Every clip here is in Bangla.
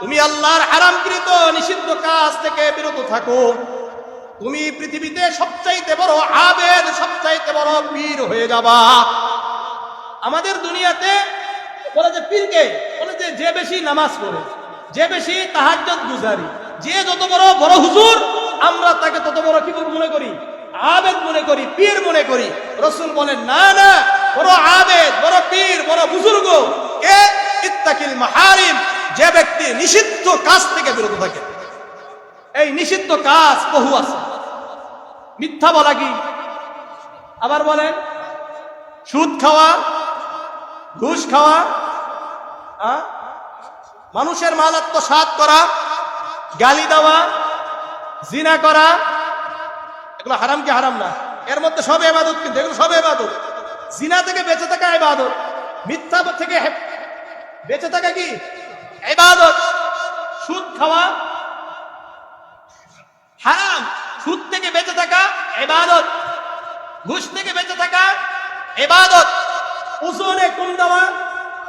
তুমি আল্লাহর হারামকৃত নিষিদ্ধ কাজ থেকে বিরত থাকো। তুমি পৃথিবীতে সবচাইতে বড় আবেদ, সবচাইতে বড় পীর হয়ে যাবা। আমাদের দুনিয়াতে বলে যে পীরকে বলে যে যে বেশি নামাজ পড়ে, যে বেশি তাহাজ্জুদ গুজারি, যে যত বড় বড় হুজুর, আমরা তাকে তত বড় কি মনে করি, আবেদ মনে করি, পীর মনে করি। রসুল বলেন, না না, বড় আবেদ, বড় পীর, বড় বুজুর্গ, কে ইত্তাকিল মাহারিম, যে ব্যক্তি নিষিদ্ধ কাজ থেকে বিরত থাকে। এই নিষিদ্ধ কাজ বহু আছে। মিথ্যা বলা কি? আবার বলেন, সুদ খাওয়া, ঘুষ খাওয়া মানুষের মাল আত্মসাত করা, গালি দেওয়া, জিনা করা, এগুলো হারাম কি হারাম না? এর মধ্যে সব এবাদত কিন্তু এগুলো সব এবাদত জিনা থেকে বেঁচে থাকা এবাদত মিথ্যা থেকে বেঁচে থাকা কি? এবাদত সুদ খাওয়া হারাম সুদ থেকে বেঁচে থাকা এবাদত ঘুষ থেকে বেঁচে থাকা এবাদত ওজনে কম দেওয়া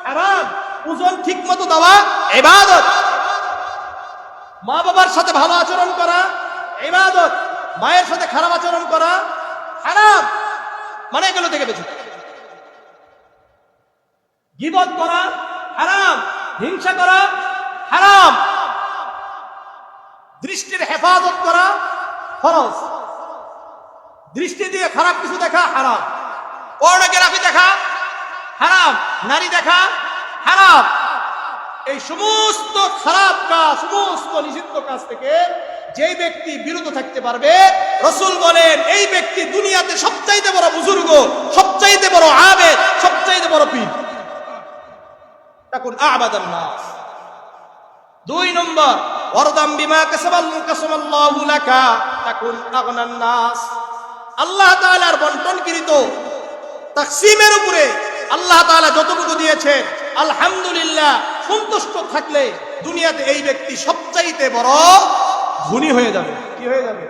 হারাম ওজন ঠিক মতো দেওয়া এবাদত মা বাবার সাথে ভালো আচরণ করা এবাদত মায়ের সাথে খারাপ আচরণ করা হারাম। মানে এগুলো থেকে বেঁচে থাকা। গীবত করা হারাম। হিংসা করা, হারাম। দৃষ্টির হেফাজত করা, ফরজ। দৃষ্টি দিয়ে খারাপ কিছু দেখা, হারাম। পর্নোগ্রাফি দেখা, হারাম। নারী দেখা, হারাম। এই সমস্ত খারাপ কাজ, সমস্ত নিষিদ্ধ কাজ থেকে যেই ব্যক্তি বিরত থাকতে পারবে, রসুল বলেন, এই ব্যক্তি দুনিয়াতে সবচাইতে বড় বুজুর্গ, সবচাইতে বড় আবেদ সবচাইতে বড় পীর তখন আবাদান দুই নম্বর, ওয়ারদাম বিমা কাসাবাল কাসামাল্লাহু লাকা, তাকুন আগনান নাস। আল্লাহ তাআলার বন্টনকৃত তাকসিমের উপরে আল্লাহ তাআলা যতটুকু দিয়েছে আলহামদুলিল্লাহ, সন্তুষ্ট থাকলে দুনিয়াতে এই ব্যক্তি সবচাইতে বড় ধনী হয়ে যাবে। কি হয়ে যাবে?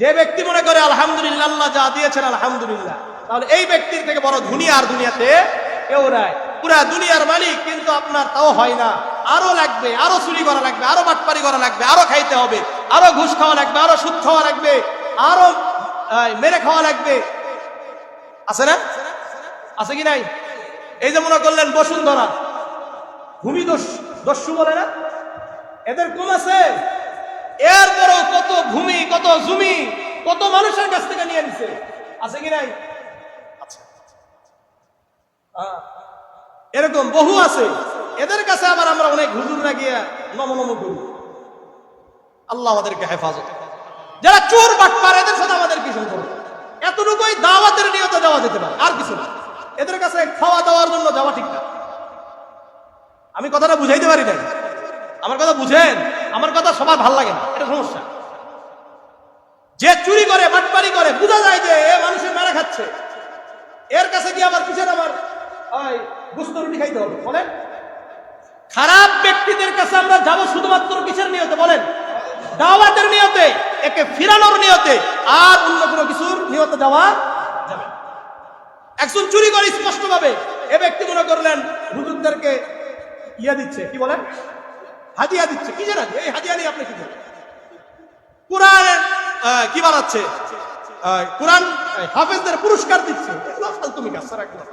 যে ব্যক্তি মনে করে আলহামদুলিল্লাহ, আল্লাহ যা দিয়েছেন আলহামদুলিল্লাহ, তাহলে এই ব্যক্তির থেকে বড় ধনী আর দুনিয়াতে কেউ নাই। পুরা দুনিয়ার মালিক কিন্তু আপনার তাও হয় না। আরও লাগবে আরও চুরি করা লাগবে আরও বাটপারি করা লাগবে আরও খাইতে হবে আরও ঘুষ খাওয়া লাগবে আরও সুদ খাওয়া লাগবে আরও মেরে খাওয়া লাগবে। আছে না? আছে কি নাই? এই যে মনে করলেন বসুন্ধরা। ভূমি দস্যু বলে না? এদের কম আছে? এরপরও কত ভূমি কত জমি কত মানুষের কাছ থেকে নিয়ে নিছে। আছে কি নাই? আচ্ছা। আহ, এরকম বহু আছে। এদের কাছে আবার আমরা অনেক হুজুর না গিয়া নম নম করি। আল্লাহ আমাদেরকে হেফাজত। যারা চোর বাটপার, এদের সাথে আমাদের কি সম্পর্ক? এতটুকুই দাওয়াতের নিয়তে দেওয়া যেতে পারে, আর কিছু না। এদের কাছে খাওয়া দাওয়ার জন্য যাওয়া ঠিক না। আমি কথাটা বুঝাইতে পারি না আমার কথা বুঝেন? আমার কথা সবার ভালো লাগে না। এটা সমস্যা। যে চুরি করে, বাটপারি করে, বোঝা যায় যে এ মানুষের মেরে খাচ্ছে। এর কাছে কি আবার কিসের আমার রুটি খাইতে হবে, বলেন। খারাপ ব্যক্তিদের কাছে আমরা যাব শুধুমাত্র কিসের নিয়তে, বলেন? দাওয়াতের নিয়তে, একে ফিরানোর নিয়তে, আর অন্য কোনো কিছুর নিয়তে যাওয়া যাবে। একজন চুরি করে স্পষ্ট ভাবে এ ব্যক্তি মনে করলেন, হুজুরদেরকে ইয়া দিচ্ছে, কি বলেন? হাদিয়া দিচ্ছে। কি জানেন? এই হাদিয়া নিয়ে আপনি কি কোরআন কি বানাচ্ছে? কোরআন হাফেজদের পুরস্কার দিচ্ছে। ফালতুমি কাজ না।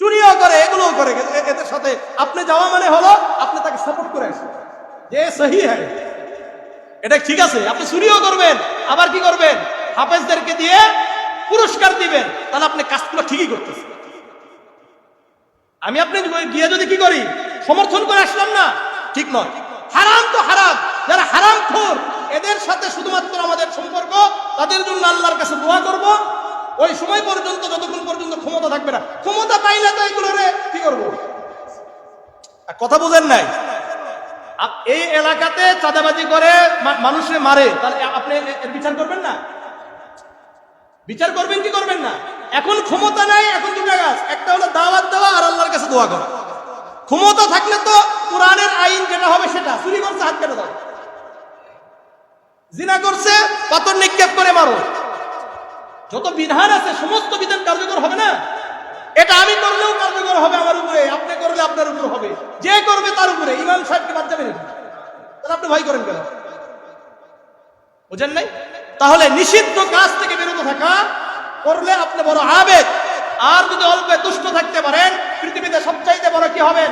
চুরিও করে এগুলোও করে। এদের সাথে আপনি যাওয়া মানে হলো আপনি তাকে সাপোর্ট করে আসেন। যে সহি এটা ঠিক আছে, আপনি চুরিও করবেন, আবার কি করবেন? হাফেজদেরকে দিয়ে পুরস্কার দিবেন, তাহলে আপনি কাজগুলো ঠিকই করতেছেন। আমি আপনি গিয়ে যদি কি করি, সমর্থন করে আসলাম না, ঠিক নয়। হারাম তো হারাম, যারা হারাম খোর এদের সাথে শুধুমাত্র আমাদের সম্পর্ক, তাদের জন্য আল্লাহর কাছে দোয়া করব। ওই সময় পর্যন্ত, যতক্ষণ পর্যন্ত ক্ষমতা থাকবে না। ক্ষমতা পাইলে তো এগুলো কি করব? কথা বুঝেন নাই? এই এলাকাতে চাঁদাবাজি করে মানুষে মারে, তাহলে আপনি বিচার করবেন না? বিচার করবেন কি করবেন না? এখন ক্ষমতা নাই, এখন দুটা গাছ একটা হলো দাওয়াত দেওয়া আর আল্লাহর কাছে দোয়া করা। ক্ষমতা থাকলে তো কোরআনের আইন যেটা হবে সেটা। চুরি করছে, হাত কেটে দাও। জিনা করছে, পাথর নিক্ষেপ করে মারো। যত বিধান আছে, সমস্ত বিধান কার্যকর হবে না? এটা আমি করলেও কার্যকর হবে আমার উপরে, আপনি করলে আপনার উপর হবে। যে করবে তার উপরে, ইমাম সাহেবকে বাদ যাবে নাকি তাহলে আপনি ভয় করেন কেন? বুঝেন নাই? তাহলে নিষিদ্ধ কাজ থেকে বিরত থাকা, করলে আপনি বড় আবেগ। আর যদি অল্পে দুষ্ট থাকতে পারেন, পৃথিবীতে সবচাইতে বড় কি হবেন?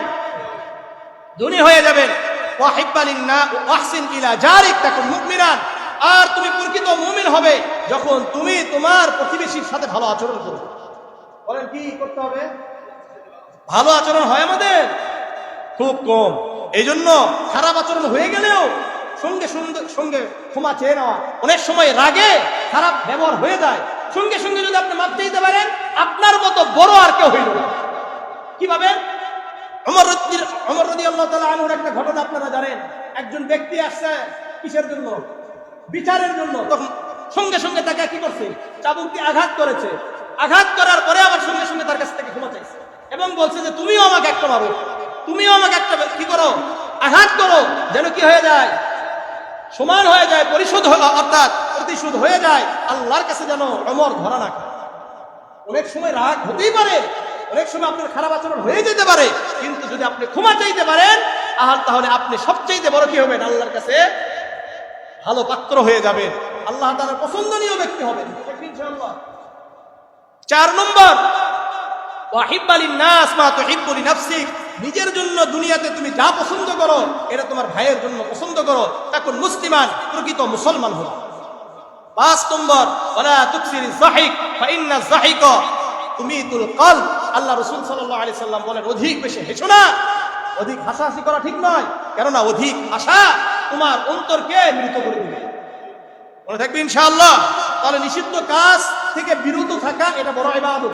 ধনী হয়ে যাবেন। ওয়াহিব্বালিন না ওয়াহসিন ইলা জারিক, তাকুন মুমিনান। আর তুমি প্রকৃত মুমিন হবে যখন তুমি তোমার প্রতিবেশীর সাথে ভালো আচরণ করবে। বলেন, কি করতে হবে? ভালো আচরণ হয় আমাদের? খুব কম। এই জন্য খারাপ আচরণ হয়ে গেলেও সঙ্গে সঙ্গে ক্ষমা চেয়ে নেওয়া। অনেক সময় রাগে খারাপ ব্যবহার হয়ে যায়। সঙ্গে সঙ্গে যদি আপনি মাপতে দিতে পারেন, আপনার মতো বড় আর কেউ হইল কীভাবে? অমর অমর রদি আল্লাহ তালা আনুর একটা ঘটনা আপনারা জানেন। একজন ব্যক্তি আসছে কিসের জন্য? বিচারের জন্য তখন সঙ্গে সঙ্গে তাকে কি করছে? চাবুক দিয়ে আঘাত করেছে। আঘাত করার পরে আবার সঙ্গে সঙ্গে তার কাছ থেকে ক্ষমা চাইছে। এবং বলছে যে তুমিও আমাকে একটা মারো। তুমিও আমাকে একটা কি করো? আঘাত করো যেন কি হয়ে যায়? সমান হয়ে যায় পরিশোধ অর্থাৎ প্রতিশোধ হয়ে যায় আল্লাহর কাছে যেন অমর ধরা না অনেক সময় রাগ হতেই পারে। অনেক সময় আপনার খারাপ আচরণ হয়ে যেতে পারে। কিন্তু যদি আপনি ক্ষমা চাইতে পারেন আহ, তাহলে আপনি সবচাইতে বড় কি হবেন? আল্লাহর কাছে ভালো পাত্র হয়ে যাবেন আল্লাহ তার পছন্দনীয় ব্যক্তি হবেন। চার নম্বর নিজের জন্য দুনিয়াতে তুমি যা পছন্দ করো, এটা তোমার ভাইয়ের জন্য পছন্দ করো তখন মুসলিমান, প্রকৃত মুসলমান হলো পাঁচ নম্বর জাহিক তুমিতুল কল আল্লাহ রসুল আলাইহি সাল্লাম বলেন, অধিক বেশি হেসো না। অধিক হাসাহাসি করা ঠিক নয়, কেননা অধিক হাসা তোমার অন্তরকে মৃত করে দিবে? মনে থাকবে ইনশাআল্লাহ। তাহলে নিষিদ্ধ কাজ থেকে বিরত থাকা, এটা বড় ইবাদত।